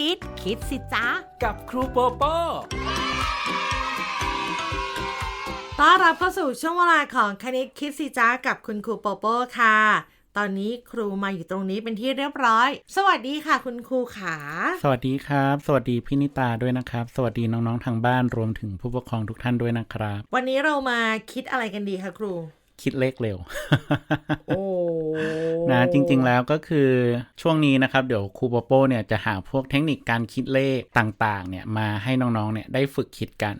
ณิต คิดสิจ๊ะ กับครูโปโป้ต้อนรับเข้าสู่ช่วงเวลาของคณิตคิดสิจ้ากับคุณครูโปโป้ค่ะ ตอนนี้ครูมาอยู่ตรงนี้เป็นที่เรียบร้อย สวัสดีค่ะ คุณครูขา สวัสดีครับ สวัสดีพี่นิตาด้วยนะครับ สวัสดีน้องๆทางบ้านรวมถึงผู้ปกครองทุกท่านด้วยนะครับ วันนี้เรามาคิดอะไรกันดีคะครู คิดเลขเร็วโอ้นะจริงๆแล้วก็คือช่วงนี้นะครับ เดี๋ยวครูโปโป้เนี่ยจะหาพวกเทคนิคการคิดเลขต่างๆ เนี่ยมาให้น้องๆเนี่ยได้ฝึกคิดกัน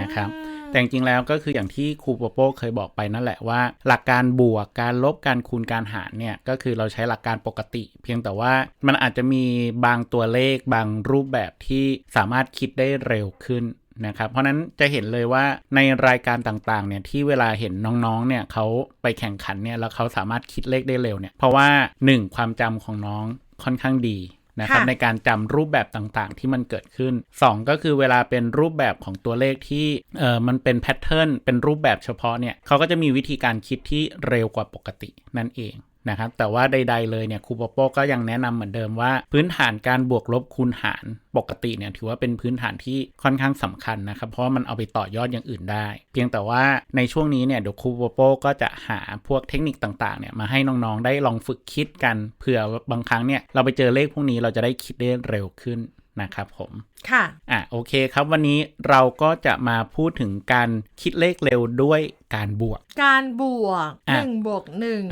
นะครับแต่จริงๆแล้วก็คืออย่างที่ครูโปโป้เคยบอกไปนั่นแหละว่า หลักการบวกการลบการคูณการหารเนี่ยก็คือเราใช้หลักการปกติ เพียงแต่ว่ามันอาจจะมีบางตัวเลขบางรูปแบบที่สามารถคิดได้เร็วขึ้น นะครับ เพราะนั้นจะเห็นเลยว่าในรายการต่างๆเนี่ยที่เวลาเห็นน้องๆเนี่ยเขาไปแข่งขันเนี่ยแล้วเขาสามารถคิดเลขได้เร็วเนี่ยเพราะว่า 1 ความจำของน้องค่อนข้างดีนะครับค่ะในการจำรูปแบบต่างๆ ที่มันเกิดขึ้น 2 ก็คือเวลาเป็นรูปแบบของตัวเลขที่เออมันเป็นแพทเทิร์นเป็นรูปแบบเฉพาะเนี่ยเขาก็จะมีวิธีการคิดที่เร็วกว่าปกตินั่นเอง นะครับแต่ว่าใด ๆ เลยเนี่ยครูปอโป้ก็ยังแนะนำเหมือนเดิมว่า พื้นฐานการบวกลบคูณหารปกติเนี่ยถือว่าเป็นพื้นฐานที่ค่อนข้างสำคัญนะครับ เพราะมันเอาไปต่อยอดอย่างอื่นได้ เพียงแต่ว่าในช่วงนี้เนี่ยเดี๋ยวครูปอโป้ก็จะหาพวกเทคนิคต่างๆเนี่ยมาให้น้องๆได้ลองฝึกคิดกันเผื่อบางครั้งเนี่ยเราไปเจอเลขพวกนี้เราจะได้คิดได้เร็วขึ้น นะครับผม ค่ะ อะโอเคครับวันนี้เราก็จะมาพูดถึงการคิดเลขเร็วด้วยการบวก การบวกอะหนึ่งบวกหนึ่ง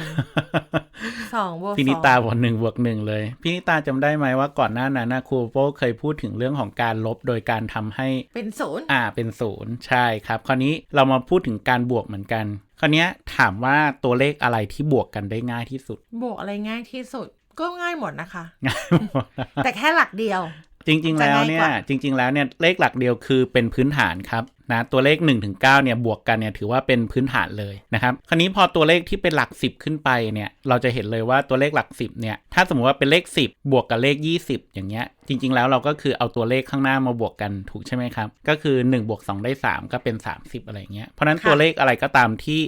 สองบวกพี่นิสองตาบอกหนึ่งบวกหนึ่งเลยพี่นิตาจำได้ไหมว่าก่อนหน้านั้นนะครูโป้เคยพูดถึงเรื่องของการลบโดยการทำให้เป็นศูนย์อ่าเป็นศูนย์ใช่ครับ คราวนี้เรามาพูดถึงการบวกเหมือนกันคราวนี้ถามว่าตัวเลขอะไรที่บวกกันได้ง่ายที่สุด บวกอะไรง่ายที่สุดก็ง่ายหมดนะคะง่ายหมดแต่แค่หลักเดียว จริง ๆ แล้วเนี่จะยง่ายกว่าจริง ๆ แล้วเนี่ยเลขหลักเดียวคือเป็นพื้นฐานครับนะตัวเลข1นถึงเเนี่ยบวกกันเนี่ยถือว่าเป็นพื้นฐานเลยนะครับคราวนี้พอตัวเลขที่เป็นหลัก 10 ขึ้นไปเนี่ยเราจะเห็นเลยว่าตัวเลขหลัก 10เนี่ยถ้าสมมติว่าเป็นเลข 10 บวกกับเลข 20 อย่างเงี้ยจริง ๆ แล้วเราก็คือเอาตัวเลขข้างหน้ามาบวกกันถูกใช่ไหมครับ ก็คือ1บวก2ได้ 3 ก็เป็น 30 อะไรเงี้ยเพราะฉะนั้นค่ะตัวเลขอะไรก็ตามที่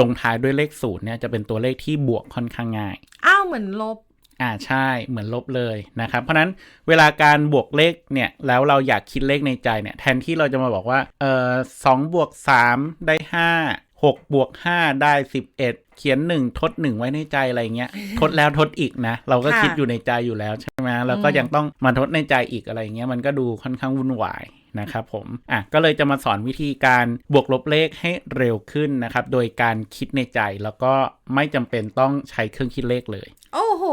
ลงท้ายด้วยเลขศูนย์เนี่ยจะเป็นตัวเลขที่บวกค่อนข้างง่ายอ้าวเหมือนลบ อ่าใช่เหมือนลบเลยนะครับ เพราะฉะนั้นเวลาการบวกเลขเนี่ยแล้วเราอยากคิดเลขในใจเนี่ยแทนที่เราจะมาบอกว่าเออสองบวกสามได้ห้าหกบวกห้าได้สิบเอ็ด เขียนหนึ่งทดหนึ่งไว้ในใจอะไรเงี้ยทดแล้วทดอีกนะ เราก็ค่ะคิดอยู่ในใจอยู่แล้วใช่ไหมแล้วก็ยังต้องมาทดในใจอีกอะไรเงี้ยมันก็ดูค่อนข้างวุ่นวายนะครับผม อะ ก็เลยจะมาสอนวิธีการบวกลบเลขให้เร็วขึ้นนะครับ โดยการคิดในใจแล้วก็ไม่จำเป็นต้องใช้เครื่องคิดเลขเลย โอ้โห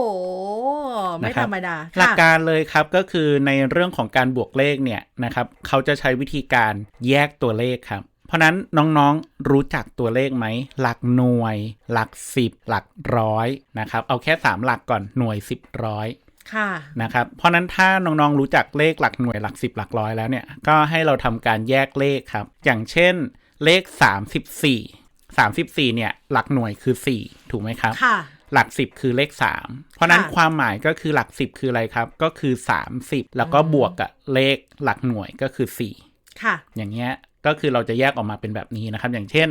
ไม่นะครับธรรมดา หลักค่ะการเลยครับก็คือในเรื่องของการบวกเลขเนี่ยนะครับ เขาจะใช้วิธีการแยกตัวเลขครับ เพราะนั้นน้องๆรู้จักตัวเลขไหม หลักหน่วย หลักสิบหลักร้อยนะครับ เอาแค่3หลักก่อนหน่วย10ร้อยค่ะนะครับเพราะนั้นถ้าน้องๆรู้จักเลขหลักหน่วยหลัก10หลักร้อยแล้วเนี่ยก็ให้เราทำการแยกเลขครับ อย่างเช่น เลข 34 34เนี่ยหลักหน่วยคือ 4 ถูกไหมครับค่ะหลัก 10 คือเลข 3 เพราะนั้นค่ะความหมายก็คือหลัก 10 คืออะไรครับ ก็คือ 30 แล้วก็บวกกับเลขหลักหน่วยก็คือ 4 ค่ะ อย่างเงี้ย ก็คือเราจะแยกออกมาเป็นแบบนี้นะครับ อย่างเช่น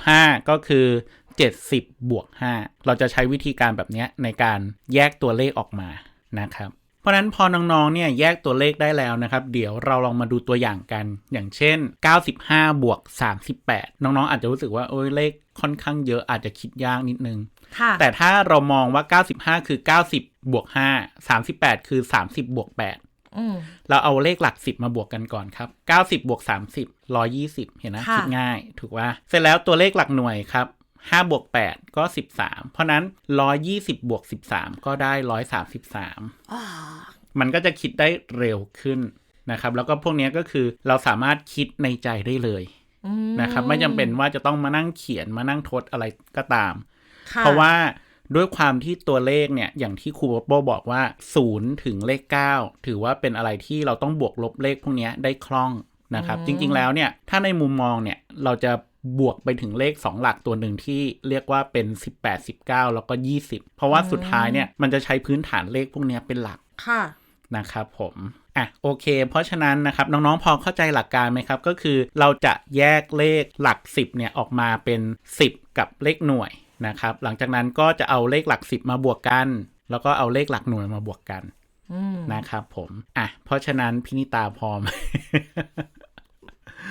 75 ก็คือ 70 บวก 5 เราจะใช้วิธีการแบบเนี้ยในการแยกตัวเลขออกมานะครับเพราะฉะนั้นพอน้องๆ เนี่ยแยกตัวเลขได้แล้วนะครับ เดี๋ยวเราลองมาดูตัวอย่างกัน อย่างเช่น 95 บวก 38 น้องๆ อาจจะรู้สึกว่าโอ้ยเลขค่อนข้างเยอะอาจจะคิดยากนิดนึงค่ะแต่ถ้าเรามองว่า 95 คือ 90 บวก 5 38 คือ 30 บวก8อืม เราเอาเลขหลัก10มาบวกกันก่อนครับ90บวก30 120เห็นนะค่ะคิดง่าย ถูกว่า เสร็จแล้วตัวเลขหลักหน่วยครับ5บวก8ก็13เพราะนั้น120บวก13ก็ได้133อ่ามันก็จะคิดได้เร็วขึ้นนะครับ แล้วก็พวกเนี้ยก็คือเราสามารถคิดในใจได้เลยอืมนะครับ ไม่จำเป็นว่าจะต้องมานั่งเขียนมานั่งทดอะไรก็ตามค่เพราะว่า ด้วยความที่ตัวเลขเนี่ยอย่างที่ครูโบบอกว่า 0 ถึงเลข 9 ถือว่าเป็นอะไรที่เราต้องบวกลบเลขพวกเนี้ยได้คล่องนะครับ จริงๆแล้วเนี่ยถ้าในมุมมองเนี่ยเราจะบวกไปถึงเลข 2 หลักตัวหนึ่งที่เรียกว่าเป็น 18 19 แล้วก็ 20 เพราะว่าสุดท้ายเนี่ยมันจะใช้พื้นฐานเลขพวกเนี้ยเป็นหลักค่ะนะครับผมอะโอเค เพราะฉะนั้นนะครับน้องๆพอเข้าใจหลักการไหมครับก็คือเราจะแยกเลขหลัก 10เนี่ยออกมาเป็น 10 กับเลขหน่วย นะครับ หลังจากนั้นก็จะเอาเลขหลัก 10 มาบวกกัน แล้วก็เอาเลขหลักหน่วยมาบวกกันอืมนะครับผมอะเพราะฉะนั้นพินิตาพร้อม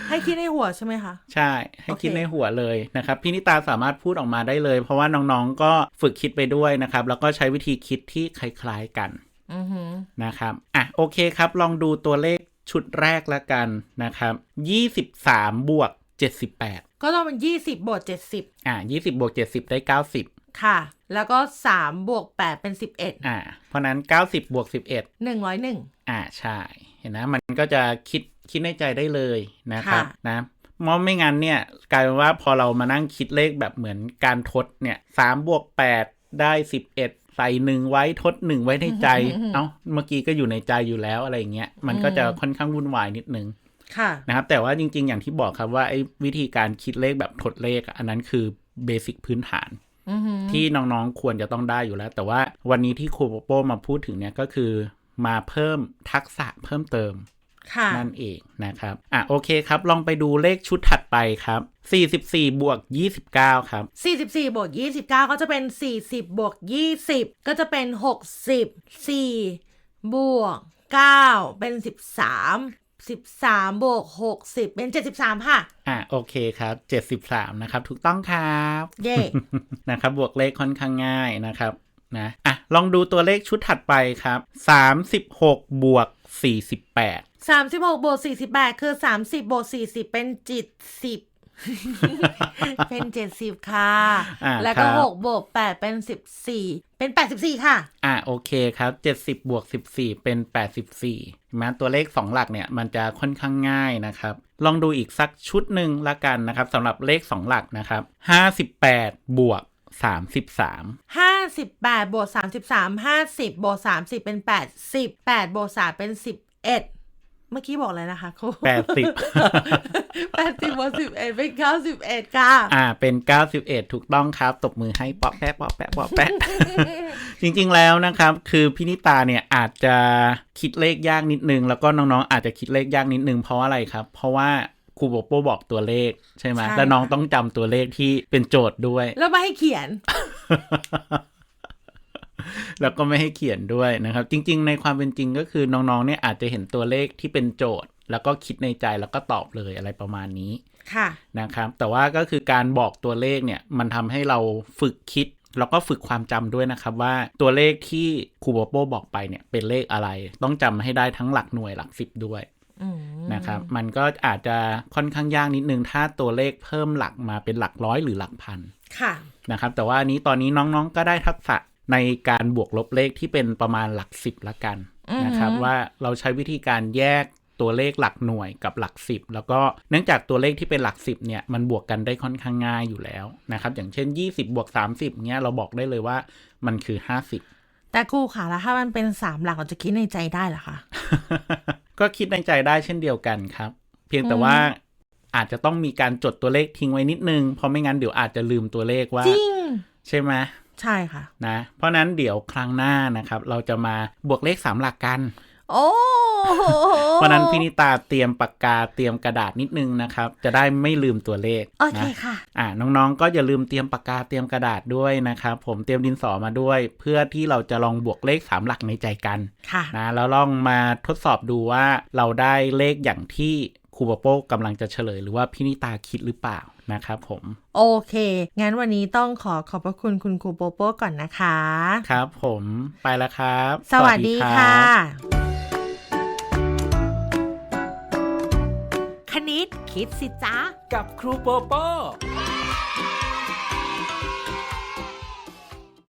ให้คิดในหัวใช่ไหมคะใช่ ให้โอเคคิดในหัวเลยนะครับพินิตาสามารถพูดออกมาได้เลย เพราะว่าน้องๆก็ฝึกคิดไปด้วยนะครับ แล้วก็ใช้วิธีคิดที่คล้ายๆกันอือหือนะครับอะโอเคครับ ลองดูตัวเลขชุดแรกละกันนะครับ 23 บวก 78 ก็ต้องเป็นยี่สิบบวกเจ็ดสิบอะ20 บวก 70 ได้ 90 ค่ะ แล้วก็สามบวกแปดเป็นสิบเอ็ดอะเพราะนั้น 90 บวก 11หนึ่งร้อยหนึ่งอะใช่ เห็นนะ มันก็จะคิดคิดในใจได้เลยนะครับค่ะนะมอไม่งั้นเนี่ยกลายเป็นว่าพอเรามานั่งคิดเลขแบบเหมือนการทดเนี่ย3บวก8ได้11ใส่หนึ่งไว้ทดหนึ่งไว้ในใจ เอ้าเมื่อกี้ก็อยู่ในใจอยู่แล้วอะไรอย่างเงี้ย มันก็จะค่อนข้างวุ่นวายนิดนึงค่ะ นะครับ แต่ว่าจริง ๆ อย่างที่บอกครับว่าไอ้วิธีการคิดเลขแบบทดเลขอะอันนั้นคือเบสิกพื้นฐานอือหือที่น้องๆควรจะต้องได้อยู่แล้ว แต่ว่าวันนี้ที่ครูโปโป้มาพูดถึงเนี่ยก็คือมาเพิ่มทักษะเพิ่มเติมค่ะนั่นเองนะครับ อะโอเคครับ ลองไปดูเลขชุดถัดไปครับ 44 บวก 29 ครับสี่สิบสี่บวกยี่สิบเก้าก็จะเป็นสี่สิบบวกยี่สิบก็จะเป็นหกสิบสี่บวกเก้าเป็นสิ บสามสิบสามบวกหกสิบเป็นเจ็ดสิบสามค่ะ อะ โอเคครับ 73 นะครับ ถูกต้องครับ เย่นะครับ บวกเลขค่อนข้างง่ายนะครับนะอะ ลองดูตัวเลขชุดถัดไปครับ 36 บวก 48สามสิบหกบวกสี่สิบแปดคือสามสิบบวกสี่สิบเป็นจิตสิบ เป็นเจ็ดสิบค่ะอ่าแล้วก็ครับหกบวกแปดเป็นสิบสี่เป็นแปดสิบสี่ค่ะ อะโอเคครับ70บวก14เป็น84แม้ตัวเลข2หลักเนี่ยมันจะค่อนข้างง่ายนะครับ ลองดูอีกสักชุดหนึ่งละกันนะครับสำหรับเลข2หลักนะครับ58บวก33ห้าสิบแปดบวกสามสิบสามห้าสิบบวกสามสิบเป็นแปดสิบแปดบวกสามเป็นสิบเอ็ด เมื่อกี้บอกอะไรนะคะครู80แปดสิบบวกสิบเอ็ดเป็นเก้าสิบเอ็ดค่ะ อ่า เป็น91ถูกต้องครับ ตบมือให้ปอกแปะปอกแปะปอกแปะจริง ๆ แล้วนะครับ คือพินิตาเนี่ยอาจจะคิดเลขยากนิดนึง แล้วก็น้องๆอาจจะคิดเลขยากนิดนึง เพราะอะไรครับ เพราะว่าครูโบโปบอกตัวเลขใช่ไหมใช่แล้วน้องค่ะต้องจำตัวเลขที่เป็นโจทย์ด้วย แล้วมาให้เขียน แล้วก็ไม่ให้เขียนด้วยนะครับ จริง ๆ ในความเป็นจริงก็คือน้องๆเนี่ยอาจจะเห็นตัวเลขที่เป็นโจทย์ แล้วก็คิดในใจแล้วก็ตอบเลยอะไรประมาณนี้ค่ะนะครับ แต่ว่าก็คือการบอกตัวเลขเนี่ยมันทำให้เราฝึกคิดแล้วก็ฝึกความจำด้วยนะครับว่าตัวเลขที่ครูโบโปบอกไปเนี่ยเป็นเลขอะไร ต้องจำให้ได้ทั้งหลักหน่วยหลักสิบด้วยอืมนะครับมันก็อาจจะค่อนข้างยากนิดนึง ถ้าตัวเลขเพิ่มหลักมาเป็นหลักร้อยหรือหลักพันค่ะนะครับแต่ว่าอันนี้ตอนนี้น้องๆก็ได้ทักษะ ในการบวกลบเลขที่เป็นประมาณหลักสิบละกันอือฮึนะครับ ว่าเราใช้วิธีการแยกตัวเลขหลักหน่วยกับหลักสิบแล้วก็เนื่องจากตัวเลขที่เป็นหลักสิบเนี่ยมันบวกกันได้ค่อนข้างง่ายอยู่แล้วนะครับ อย่างเช่น 20บวก30เงี้ยเราบอกได้เลยว่ามันคือ 50 แต่ครูค่ะแล้วถ้ามันเป็นสามหลักเราจะคิดในใจได้เหรอคะก็คิดในใจได้เช่นเดียวกันครับ เพียงแต่ว่าอาจจะต้องมีการจดตัวเลขทิ้งไว้นิดนึงเพราะไม่งั้นเดี๋ยวอาจจะลืมตัวเลขว่า จริง ใช่ไหม ใช่ค่ะนะเพราะนั้นเดี๋ยวครั้งหน้านะครับ เราจะมาบวกเลข3หลักกัน โอ้โหเพราะนั้นพินิตาเตรียมปากกาเตรียมกระดาษนิดนึงนะครับ จะได้ไม่ลืมตัวเลขโอเคนะค่ะอ่าน้องๆ ก็อย่าลืมเตรียมปากกาเตรียมกระดาษด้วยนะครับ ผมเตรียมดินสอมาด้วย เพื่อที่เราจะลองบวกเลข3หลักในใจกันค่ะนะแล้วลองมาทดสอบดูว่าเราได้เลขอย่างที่ครูปโป้กำลังจะเฉลย หรือว่าพินิตาคิดหรือเปล่า นะครับผม โอเค งั้นวันนี้ต้องขอขอบพระคุณคุณครูโปโป้ก่อนนะคะ ครับผมไปแล้วครับ สวัสดีรับค่ะ คณิตคิดสิจ๊ะกับครูโปโป้